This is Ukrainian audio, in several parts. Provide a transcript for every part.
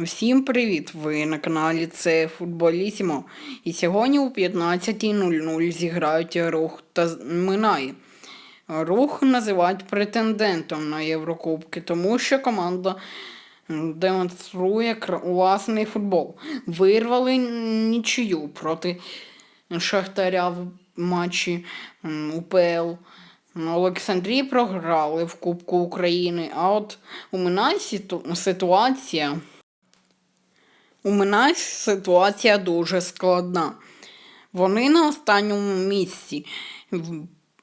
Всім привіт! Ви на каналі Це Футболісімо. І сьогодні о 15.00 зіграють рух та Минай. Рух називають претендентом на Єврокубки, тому що команда демонструє власний футбол. Вирвали нічию проти Шахтаря в матчі УПЛ. Олександрії програли в Кубку України, а от у Минай ситуація. У Минай ситуація дуже складна. Вони на останньому місці. В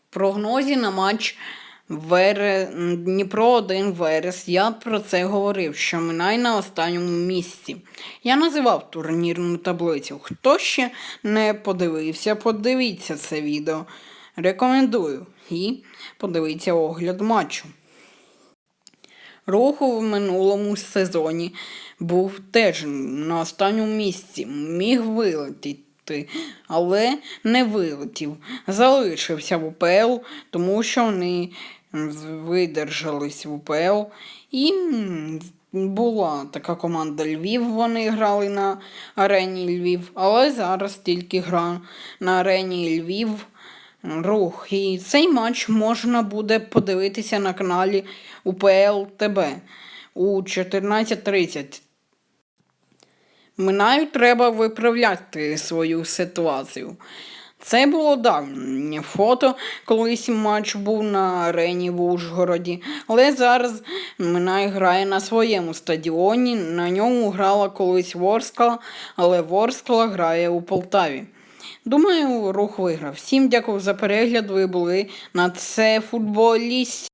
прогнозі на матч Вере... Дніпро 1 Верес. Я про це говорив, що Минай на останньому місці. Я називав турнірну таблицю. Хто ще не подивився, подивіться це відео. Рекомендую. І подивіться огляд матчу. Руху в минулому сезоні був теж на останньому місці, міг вилетіти, але не вилетів. Залишився в УПЛ, тому що вони видержались в УПЛ. І була така команда Львів, вони грали на арені Львів, але зараз тільки гра на арені Львів рух. І цей матч можна буде подивитися на каналі УПЛ ТБ у 14.30. Минаю треба виправляти свою ситуацію. Це було давнє фото, колись матч був на арені в Ужгороді, але зараз Минай грає на своєму стадіоні. На ньому грала колись Ворскла, але Ворскла грає у Полтаві. Думаю, рух виграв. Всім дякую за перегляд. Ви були на це футболіст.